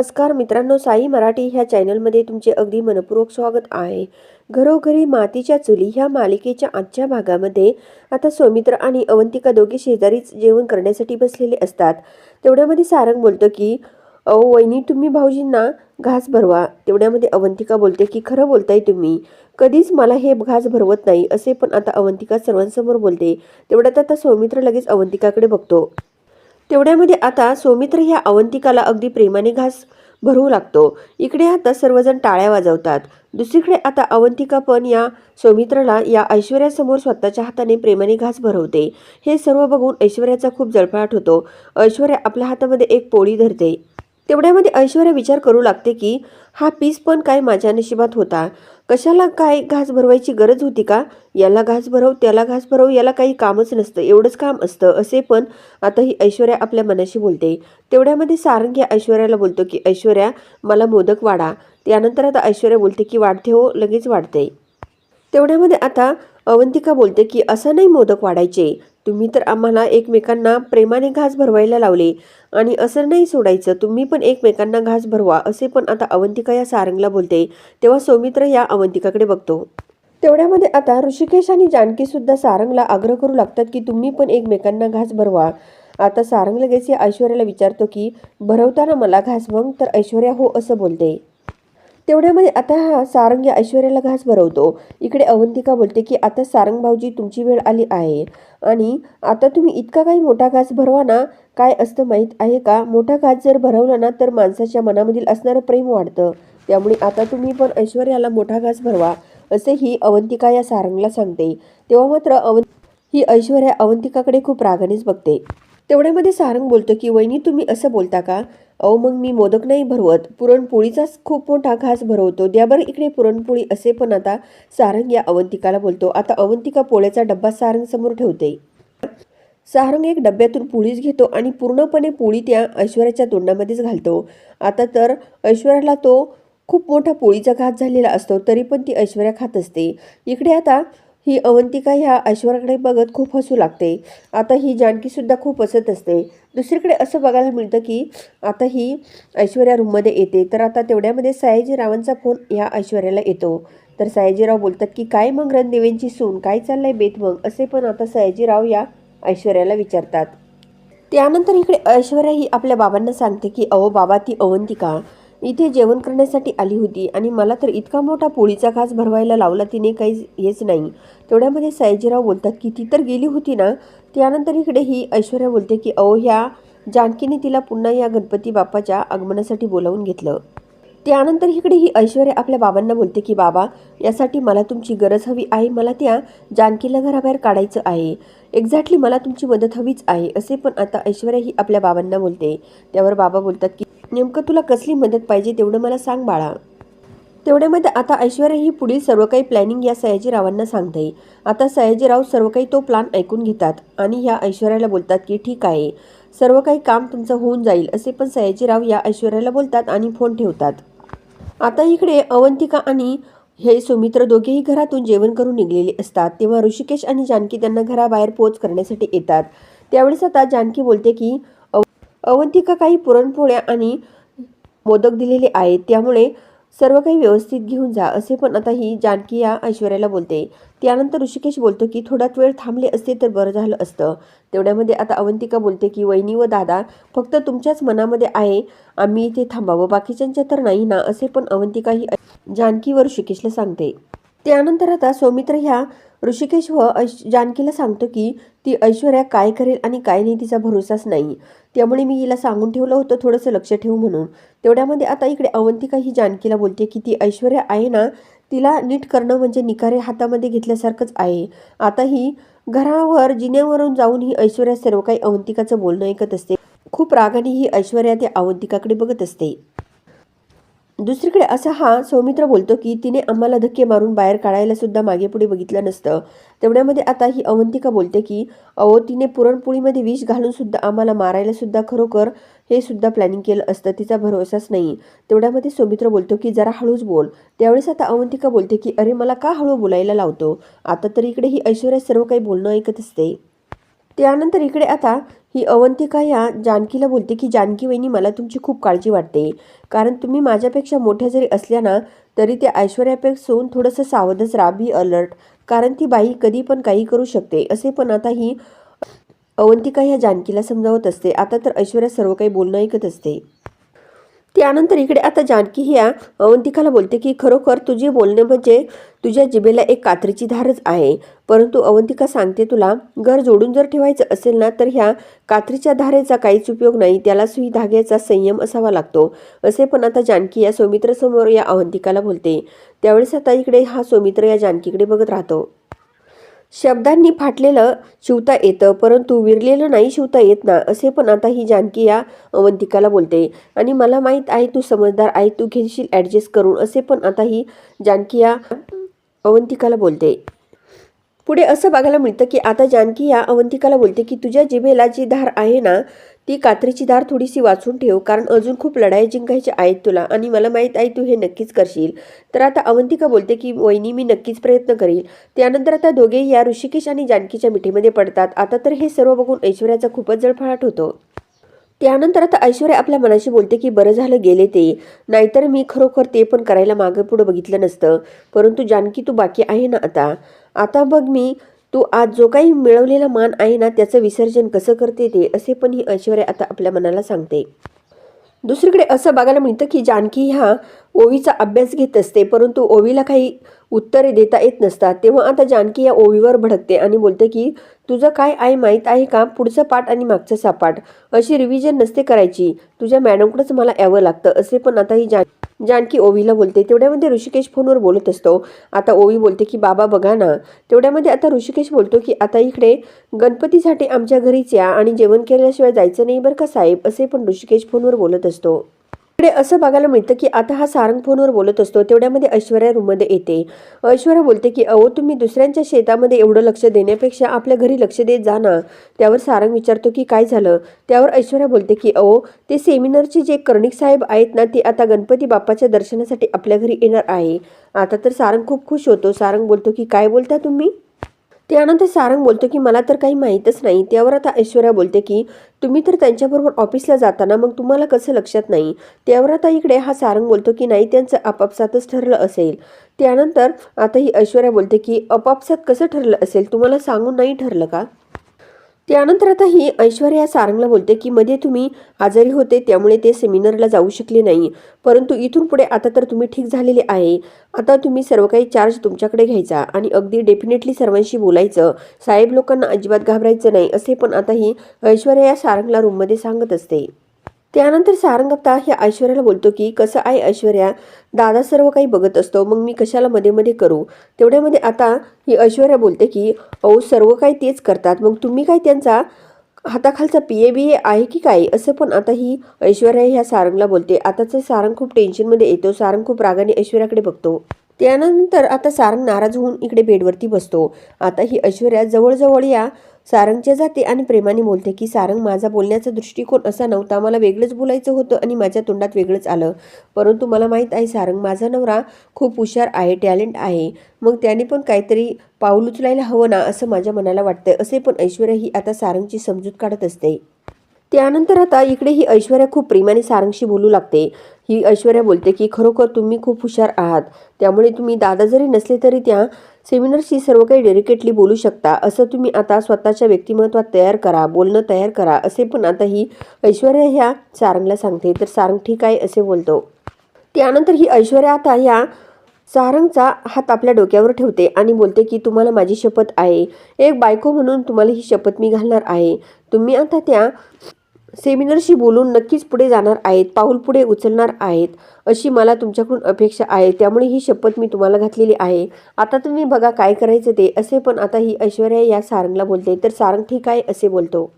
नमस्कार मित्रांनो साई मराठी ह्या चॅनलमध्ये तुमचे अगदी मनपूर्वक स्वागत आहे. घरोघरी मातीच्या चुली ह्या मालिकेच्या आजच्या भागामध्ये आता सौमित्र आणि अवंतिका दोघे शेजारीच जेवण करण्यासाठी बसलेले असतात. तेवढ्यामध्ये सारंग बोलतो की अहो वहिनी तुम्ही भाऊजींना घास भरवा. तेवढ्यामध्ये अवंतिका बोलते की खरं बोलताय तुम्ही. कधीच मला हे घास भरवत नाही असे पण आता अवंतिका सर्वांसमोर बोलते. तेवढ्यात आता सौमित्र लगेच अवंतिकाकडे बघतो. तेवढ्यामध्ये आता सौमित्र ह्या अवंतिकाला अगदी प्रेमाने घास भरू लागतो. इकडे आता सर्वजण टाळ्या वाजवतात. दुसरीकडे आता अवंतिका पण या सौमित्रला या ऐश्वर्यासमोर स्वतःच्या हाताने प्रेमाने घास भरवते. हे सर्व बघून ऐश्वर्याचा खूप जळफळाट होतो. ऐश्वर्या आपल्या हातामध्ये एक पोळी धरते. तेवढ्यामध्ये ऐश्वर्या विचार करू लागते की हा पीस पण काय माझ्या नशिबात होता. कशाला काय घास भरवायची गरज होती का? याला घास भरव त्याला घास भरव याला काही कामच नसतं एवढंच काम असतं असे पण आता ही ऐश्वर्या आपल्या मनाशी बोलते. तेवढ्यामध्ये सारंग या ऐश्वर्याला बोलतो की ऐश्वर्या मला मोदक वाढा. त्यानंतर आता ऐश्वर्या बोलते की वाढते हो लगेच वाढते. तेवढ्यामध्ये आता अवंतिका बोलते की असं नाही मोदक वाढायचे. तुम्ही तर आम्हाला एकमेकांना प्रेमाने घास भरवायला लावले. आणि असं नाही सोडायचं तुम्ही पण एकमेकांना घास भरवा असे पण आता अवंतिका या सारंगला बोलते. तेव्हा सौमित्र या अवंतिकाकडे बघतो. तेवढ्यामध्ये आता ऋषिकेश आणि जानकी सुद्धा सारंगला आग्रह करू लागतात की तुम्ही पण एकमेकांना घास भरवा. आता सारंग लगेच या ऐश्वर्याला विचारतो की भरवताना मला घास मग तर ऐश्वर्या हो असं बोलते. तेवढ्यामध्ये आता हा सारंग या ऐश्वर्याला घास भरवतो. इकडे अवंतिका बोलते की आता सारंग भाऊजी तुमची वेळ आली आहे. आणि आता तुम्ही इतका काही मोठा घास भरवा ना काय असतं माहीत आहे का? मोठा घास जर भरवला ना तर माणसाच्या मनामधील असणारं प्रेम वाढतं. त्यामुळे आता तुम्ही पण ऐश्वर्याला मोठा घास भरवा असे ही अवंतिका या सारंगला सांगते. तेव्हा मात्र अवं ही ऐश्वर्या अवंतिकाकडे खूप रागानेच बघते. तेवढ्यामध्ये सारंग बोलतो की वहिनी तुम्ही असं बोलता का? अहो मग मी मोदक नाही भरवत. पुरणपोळीचाच खूप मोठा घास भरवतो. द्या बरं इकडे पुरणपोळी असे पण आता सारंग या अवंतिकाला बोलतो. आता अवंतिका पोळ्याचा डब्बा सारंग समोर ठेवते. सारंग एक डब्यातून पोळीच घेतो आणि पूर्णपणे पोळी त्या ऐश्वर्याच्या तोंडामध्येच घालतो. आता तर ऐश्वर्याला तो खूप मोठा पोळीचा घात झालेला असतो तरी पण ती ऐश्वर्या खात असते. इकडे आता ही अवंतिका ह्या ऐश्वर्याकडे बघत खूप हसू लागते. आता ही जानकीसुद्धा खूप हसत असते. दुसरीकडे असं बघायला मिळतं की आता ही ऐश्वर्या रूममध्ये येते. तर आता तेवढ्यामध्ये सयाजीरावांचा फोन ह्या ऐश्वर्याला येतो. तर सयाजीराव बोलतात की काय मग रणदेवेंची सून? काय चाललंय बेत मग? असे पण आता सयाजीराव या ऐश्वर्याला विचारतात. त्यानंतर इकडे ऐश्वर्या ही आपल्या बाबांना सांगते की अहो बाबा ती अवंतिका. इथे जेवण करण्यासाठी आली होती आणि मला तर इतका मोठा पोळीचा घास भरवायला लावला तिने काहीच हेच नाही. तेवढ्यामध्ये सयाजीराव बोलतात की ती तर गेली होती ना? त्यानंतर इकडे ही ऐश्वर्या बोलते की अहो ह्या जानकीने तिला पुन्हा या गणपती बाप्पाच्या आगमनासाठी बोलावून घेतलं. त्यानंतर इकडे ही ऐश्वर्या आपल्या बाबांना बोलते की बाबा यासाठी मला तुमची गरज हवी आहे. मला त्या जानकीला घराबाहेर काढायचं आहे. एक्झॅक्टली मला तुमची मदत हवीच आहे. असे पण आता ऐश्वर्या ही आपल्या बाबांना बोलते. त्यावर बाबा बोलतात की नेमकं तुला कसली मदत पाहिजे तेवढं मला सांग बाळा. तेवढ्यामध्ये आता ऐश्वर्या ही पुढील सर्व काही प्लॅनिंग या सयाजीरावांना सांगते. आता सयाजीराव सर्व काही तो प्लान ऐकून घेतात आणि ह्या ऐश्वर्याला बोलतात की ठीक आहे सर्व काही काम तुमचं होऊन जाईल असे पण सयाजीराव या ऐश्वर्याला बोलतात आणि फोन ठेवतात. आता इकडे अवंतिका आणि हे सुमित्र दोघेही घरातून जेवण करून निघलेले असतात. तेव्हा ऋषिकेश आणि जानकी त्यांना घराबाहेर पोच करण्यासाठी येतात. त्यावेळेस आता जानकी बोलते की अवंतिका काही पुरणपोळ्या आणि मोदक दिलेले आहेत. त्यामुळे सर्व काही व्यवस्थित घेऊन जा असे पण आता ही जानकी या ऐश्वर्याला बोलते. त्यानंतर ऋषिकेश बोलतो की थोड्यात वेळ थांबले असते तर बरं झालं असतं. तेवढ्यामध्ये आता अवंतिका बोलते की वहिनी व दादा फक्त तुमच्याच मनामध्ये आहे. आम्ही इथे थांबावं. बाकीच्यांच्या तर नाही ना? असे पण अवंतिका ही जानकी व ऋषिकेशला सांगते. त्यानंतर आता सौमित्र ह्या ऋषिकेश व ऐश जानकीला सांगतो की ती ऐश्वर्या काय करेल आणि काय नाही तिचा भरोसाच नाही. त्यामुळे मी हिला सांगून ठेवलं होतं थोडंसं लक्ष ठेवू म्हणून. तेवढ्यामध्ये आता इकडे अवंतिका ही जानकीला बोलते की ती ऐश्वर्या आहे ना तिला नीट करणं म्हणजे निकारे हातामध्ये घेतल्यासारखंच आहे. आता ही घरावर जिन्यावरून जाऊन ही ऐश्वर्या सर्व काही अवंतिकाचं बोलणं ऐकत असते. खूप रागाने ही ऐश्वर्या त्या अवंतिकाकडे बघत असते. दुसरीकडे असा हा सौमित्र बोलतो की तिने आम्हाला धक्के मारून बाहेर काढायला सुद्धा मागे पुढे बघितलं नसतं. तेवढ्यामध्ये आता ही अवंतिका बोलते की अहो तिने पुरणपोळीमध्ये विष घालून सुद्धा आम्हाला मारायला सुद्धा खरोखर हे सुद्धा प्लॅनिंग केलं असतं तिचा भरोसाच नाही. तेवढ्यामध्ये सौमित्र बोलतो की जरा हळूच बोल. त्यावेळेस आता अवंतिका बोलते की अरे मला का हळू बोलायला लावतो? आता तर इकडे ही ऐश्वर्या सर्व काही बोलणं ऐकत असते. त्यानंतर इकडे आता ही अवंतिका या जानकीला बोलते की जानकी वहिनी मला तुमची खूप काळजी वाटते. कारण तुम्ही माझ्यापेक्षा मोठ्या जरी असल्या ना तरी ते ऐश्वर्यापेक्षून थोडंसं सावधच राहा. Be alert. कारण ती बाई कधी पण काही करू शकते. असे पण आता ही अवंतिका ह्या जानकीला समजावत असते. आता तर ऐश्वर्या सर्व काही बोलणं ऐकत असते. त्यानंतर इकडे आता जानकी ह्या अवंतिकाला बोलते की खरोखर तुझे बोलणे म्हणजे तुझ्या जिभेला एक कात्रीची धारच आहे. परंतु अवंतिका सांगते तुला घर जोडून जर ठेवायचं असेल ना तर ह्या कात्रीच्या धारेचा काहीच उपयोग नाही. त्याला सुई धाग्याचा संयम असावा लागतो. असे पण आता जानकी या सौमित्रासमोर या अवंतिकाला बोलते. त्यावेळेस आता इकडे हा सौमित्र या जानकीकडे बघत राहतो. शब्दांनी फाटलेलं शिवता येतं परंतु विरलेलं नाही शिवता येत ना असे पण आता ही जानकी या अवंतिकाला बोलते. आणि मला माहीत आहे तू समजदार आहे तू घेशील ॲडजस्ट करून असे पण आता ही जानकी या अवंतिकाला बोलते. पुढे असं बघायला मिळतं की आता जानकी या अवंतिकाला बोलते की तुझ्या जिभेला जी धार आहे ना ती कात्रीची धार थोडीशी वाचून ठेव कारण अजून खूप लढाई जिंकायच्या आहेत तुला आणि मला माहीत आहे तू हे नक्कीच करशील. तर आता अवंतिका बोलते की वहिनी मी नक्कीच प्रयत्न करील. त्यानंतर आता दोघेही या ऋषिकेश आणि जानकीच्या मिठीमध्ये पडतात. आता तर हे सर्व बघून ऐश्वर्याचा खूपच जळफळाट होतो. त्यानंतर आता ऐश्वर्या आपल्या मनाशी बोलते की बरं झालं गेले ते. नाहीतर मी खरोखर ते पण करायला मागं पुढं बघितलं नसतं. परंतु जानकी तू बाकी आहे ना आता? आता बघ मी तू आज जो काही मिळवलेला मान आहे ना त्याचं विसर्जन कसं करते ते असे पण ही ऐश्वर्या आता आपल्या मनाला सांगते. दुसरीकडे असं बघायला मिळतं की जानकी ह्या ओवीचा अभ्यास घेत असते परंतु ओवीला काही उत्तरे देता येत नसतात. तेव्हा आता जानकी या ओवीवर भडकते आणि बोलते की तुझं काय आहे माहीत आहे का? पुढचं पाठ आणि मागचं सापाठ? अशी रिव्हिजन नसते करायची. तुझ्या मॅडमकडंच मला यावं लागतं असे पण आता ही जान जानकी ओवीला बोलते तेवढ्यामध्ये ऋषिकेश फोनवर बोलत असतो. आता ओवी बोलते की बाबा बघा ना. तेवढ्यामध्ये आता ऋषिकेश बोलतो की आता इकडे गणपतीसाठी आमच्या घरीच या आणि जेवण केल्याशिवाय जायचं नाही बरं का साहेब? असे पण ऋषिकेश फोनवर बोलत असतो. इकडे असं बघायला मिळतं की आता हा सारंग फोनवर बोलत असतो. तेवढ्यामध्ये ऐश्वर्या रूममध्ये येते. ऐश्वर्या बोलते की अहो तुम्ही दुसऱ्यांच्या शेतामध्ये एवढं लक्ष देण्यापेक्षा आपल्या घरी लक्ष देत जा ना. त्यावर सारंग विचारतो की काय झालं? त्यावर ऐश्वर्या बोलते की अहो ते सेमिनारचे जे कर्णिक साहेब आहेत ना ते आता गणपती बाप्पाच्या दर्शनासाठी आपल्या घरी येणार आहे. आता तर सारंग खूप खुश होतो. सारंग बोलतो की काय बोलता तुम्ही? त्यानंतर सारंग बोलतो की मला तर काही माहीतच नाही. त्यावर आता ऐश्वर्या बोलते की तुम्ही तर त्यांच्याबरोबर ऑफिसला जाताना मग तुम्हाला कसं लक्षात नाही? त्यावर आता इकडे हा सारंग बोलतो की नाही त्यांचं आपापसातच ठरलं असेल. त्यानंतर आता ही ऐश्वर्या बोलते की आपापसात कसं ठरलं असेल? तुम्हाला सांगून नाही ठरलं का? त्यानंतर आता ही ऐश्वर्या सारंगला बोलते की मध्ये तुम्ही आजारी होते त्यामुळे ते सेमिनारला जाऊ शकले नाही. परंतु इथून पुढे आता तर तुम्ही ठीक झालेले आहे. आता तुम्ही सर्व काही चार्ज तुमच्याकडे घ्यायचा आणि अगदी डेफिनेटली सर्वांशी बोलायचं. साहेब लोकांना अजिबात घाबरायचं नाही असे पण आता ही ऐश्वर्या या सारंगला रूममध्ये सांगत असते. त्यानंतर सारंगप्ता हे ह्या ऐश्वर्याला बोलतो की कसं आहे ऐश्वर्या? दादा सर्व काही बघत असतो मग मी कशाला मध्ये मध्ये करू? तेवढ्यामध्ये आता ही ऐश्वर्या बोलते की अहो सर्व काही तेच करतात मग तुम्ही काय त्यांचा हाताखालचा पी ए बी ए आहे की काय? असं पण आता ही ऐश्वर्या ह्या सारंगला बोलते. आताचं सारंग खूप टेन्शनमध्ये येतो सारंग खूप रागाने ऐश्वर्याकडे बघतो. त्यानंतर आता सारंग नाराज होऊन इकडे बेडवरती बसतो. आता ही ऐश्वर्या जवळजवळ या सारंगच्या जाते आणि प्रेमाने बोलते की सारंग माझा बोलण्याचा दृष्टिकोन असा नव्हता. मला वेगळंच बोलायचं होतं आणि माझ्या तोंडात वेगळंच आलं. परंतु मला माहीत आहे सारंग माझा नवरा खूप हुशार आहे टॅलेंट आहे. मग त्याने पण काहीतरी पाऊल उचलायला हवं ना असं माझ्या मनाला वाटतंय. असे पण ऐश्वर्या ही आता सारंगची समजूत काढत असते. त्यानंतर आता इकडे ही ऐश्वर्या खूप प्रेमाने सारंगशी बोलू लागते. ही ऐश्वर्या बोलते की खरोखर तुम्ही खूप हुशार आहात. त्यामुळे तुम्ही दादा जरी नसले तरी त्या सेमिनारशी सर्व काही डेडिकेटली बोलू शकता. असं तुम्ही आता स्वतःच्या व्यक्तिमत्वात तयार करा बोलणं तयार करा असे पण आता ही ऐश्वर्या ह्या सारंगला सांगते. तर सारंग ठीक आहे असे बोलतो. त्यानंतर ही ऐश्वर्या आता ह्या सारंगचा हात आपल्या डोक्यावर ठेवते आणि बोलते की तुम्हाला माझी शपथ आहे. एक बायको म्हणून तुम्हाला ही शपथ मी घालणार आहे. तुम्ही आता त्या सेमिनारशी बोलून नक्कीच पुढे जाणार आहेत पाऊल पुढे उचलणार आहेत अशी मला तुमच्याकडून अपेक्षा आहे. त्यामुळे ही शपथ मी तुम्हाला घातलेली आहे. आता तुम्ही बघा काय करायचं ते. असे पण आता ही ऐश्वर्या या सारंगला बोलते. तर सारंग ठीक आहे असे बोलतो.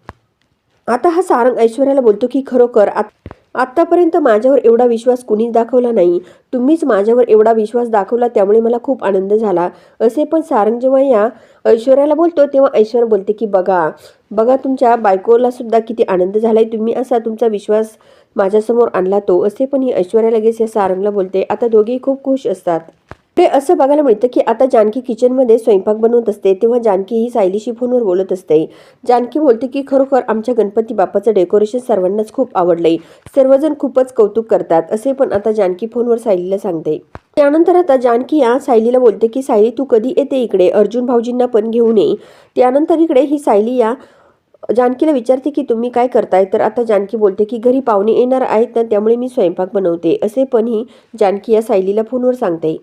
आता हा सारंग ऐश्वर्याला बोलतो की खरोखर आत- आत्तापर्यंत माझ्यावर एवढा विश्वास कुणीच दाखवला नाही. तुम्हीच माझ्यावर एवढा विश्वास दाखवला त्यामुळे मला खूप आनंद झाला. असे पण सारंग जेव्हा या ऐश्वर्याला बोलतो तेव्हा ऐश्वर्या बोलते की बघा बघा तुमच्या बायकोला सुद्धा किती आनंद झालाय. तुम्ही असा तुमचा विश्वास माझ्यासमोर आणला तो. असे पण ही ऐश्वर्या लगेच या सारंगला बोलते. आता दोघेही खूप खुश असतात. ते असं बघायला मिळतं की आता जानकी किचनमध्ये स्वयंपाक बनवत असते तेव्हा जानकी ही सायलीशी फोनवर बोलत असते. जानकी बोलते की खरोखर आमच्या गणपती बाप्पाचं डेकोरेशन सर्वांनाच खूप आवडलंय. सर्वजण खूपच कौतुक करतात असे पण आता जानकी फोनवर सायलीला सांगते. त्यानंतर आता जानकी या सायलीला बोलते की सायली तू कधी येते इकडे? अर्जुन भाऊजींना पण घेऊन ये. त्यानंतर इकडे ही सायली या जानकीला विचारते की तुम्ही काय करताय? तर आता जानकी बोलते की घरी पाहुणे येणार आहेत ना त्यामुळे मी स्वयंपाक बनवते असे पण ही जानकी या सायलीला फोनवर सांगते.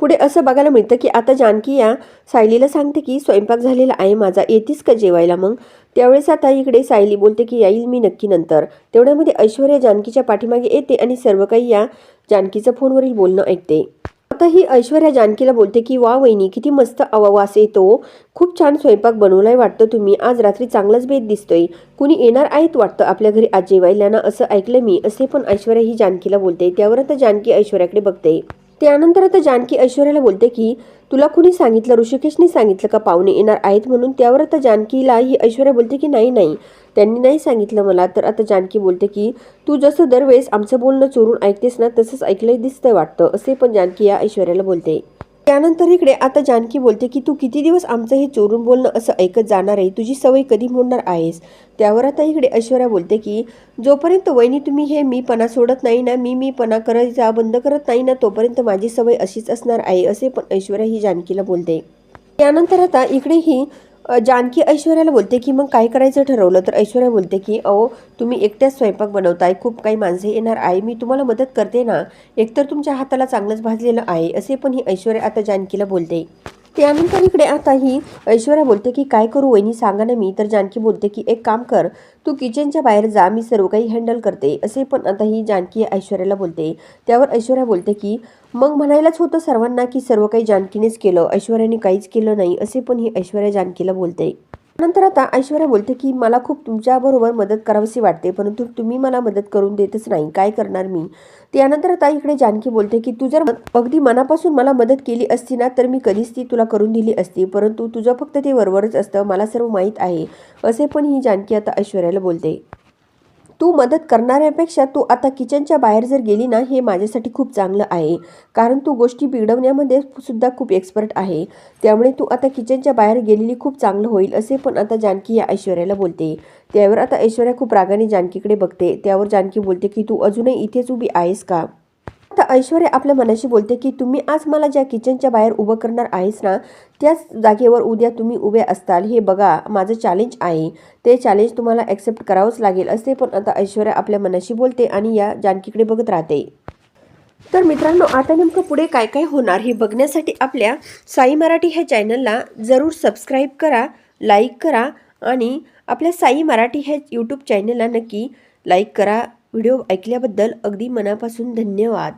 पुढे असं बघायला मिळतं की आता जानकी या सायलीला सांगते की स्वयंपाक झालेला आहे माझा येतीस का जेवायला मग? त्यावेळेस आता इकडे सायली बोलते की येईल मी नक्की नंतर. तेवढ्यामध्ये ऐश्वर्या जानकीच्या पाठीमागे येते आणि सर्व काही या जानकीचं फोनवरील बोलणं ऐकते. आता ही ऐश्वर्या जानकीला बोलते की वा वहिनी किती मस्त आवावास येतो. खूप छान स्वयंपाक बनवलाय वाटतं तुम्ही. आज रात्री चांगलाच भेद दिसतोय. कुणी येणार आहेत वाटतं आपल्या घरी आज जेवायला ना असं ऐकलं मी. असे पण ऐश्वर्या ही जानकीला बोलते. त्यावर आता जानकी ऐश्वर्याकडे बघते. त्यानंतर आता जानकी ऐश्वर्याला बोलते की तुला कुणी सांगितलं? ऋषिकेशने सांगितलं का? पाहुणे येणार आहेत म्हणून त्यावर आता जानकीला ही ऐश्वर्या बोलते की नाही नाही त्यांनी नाही सांगितलं मला. तर आता जानकी बोलते की तू जसं दरवेळेस आमचं बोलणं चोरून ऐकतेस ना तसंच ऐकलंय दिसतंय वाटतं असे पण जानकी या ऐश्वर्याला बोलते. त्यानंतर इकडे आता जानकी बोलते की तू किती दिवस आमचं हे चोरून बोलणं असं ऐकत जाणार आहे? तुझी सवय कधी मोडणार आहेस? त्यावर आता इकडे ऐश्वर्या बोलते की जोपर्यंत वहिनी तुम्ही हे मीपणा सोडत नाही ना मी मीपणा करायचा बंद करत नाही ना तोपर्यंत माझी सवय अशीच असणार आहे असे पण ऐश्वर्या ही जानकीला बोलते. त्यानंतर आता इकडे ही जानकी ऐश्वर्याला बोलते की मग काय करायचं ठरवलं? तर ऐश्वर्या बोलते की अहो तुम्ही एकट्याच स्वयंपाक बनवताय. खूप काही माणसे येणार आहे. मी तुम्हाला मदत करते ना. एकतर तुमच्या हाताला चांगलंच भाजलेलं आहे. असे पण ही ऐश्वर्या आता जानकीला बोलते. त्यानंतर इकडे आता ही ऐश्वर्या बोलते की काय करू वहिनी? सांगा ना मी. तर जानकी बोलते की एक काम कर. तू किचनच्या बाहेर जा. मी सर्व काही हँडल करते. असे पण आता ही जानकी ऐश्वर्याला बोलते. त्यावर ऐश्वर्या बोलते की मग म्हणायलाच होतं सर्वांना की सर्व काही जानकीनेच केलं ऐश्वर्याने काहीच केलं नाही असे पण ही ऐश्वर्या जानकीला बोलते. नंतर आता ऐश्वर्या बोलते की मला खूप तुमच्याबरोबर मदत करावीशी वाटते परंतु तुम्ही मला मदत करून देतच नाही काय करणार मी? त्यानंतर आता इकडे जानकी बोलते की तू जर अगदी मनापासून मला मदत केली असती ना तर मी कधीच ती तुला करून दिली असती परंतु तुझं फक्त ते वरवरच असतं मला सर्व माहीत आहे असे पण ही जानकी आता ऐश्वर्याला बोलते. तू मदत करणाऱ्यापेक्षा तू आता किचनच्या बाहेर जर गेली ना हे माझ्यासाठी खूप चांगलं आहे. कारण तू गोष्टी बिघडवण्यामध्ये सुद्धा खूप एक्सपर्ट आहे. त्यामुळे तू आता किचनच्या बाहेर गेलेली खूप चांगलं होईल असे पण आता जानकी या ऐश्वर्याला बोलते. त्यावर आता ऐश्वर्या खूप रागाने जानकीकडे बघते. त्यावर जानकी बोलते की तू अजूनही इथेच उभी आहेस का? आता ऐश्वर्या आपल्या मनाशी बोलते की तुम्ही आज मला ज्या किचनच्या बाहेर उभं करणार आहेस ना त्याच जागेवर उद्या तुम्ही उभे असताल. हे बघा माझं चॅलेंज आहे. ते चॅलेंज तुम्हाला ॲक्सेप्ट करावंच लागेल. असे पण आता ऐश्वर्या आपल्या मनाशी बोलते आणि या जानकीकडे बघत राहते. तर मित्रांनो आता नेमकं पुढे काय काय होणार हे बघण्यासाठी आपल्या साई मराठी ह्या चॅनलला जरूर सबस्क्राईब करा लाईक करा आणि आपल्या साई मराठी ह्या यूट्यूब चॅनलला नक्की लाईक करा. व्हिडिओ ऐकल्याबद्दल अगदी मनापासून धन्यवाद.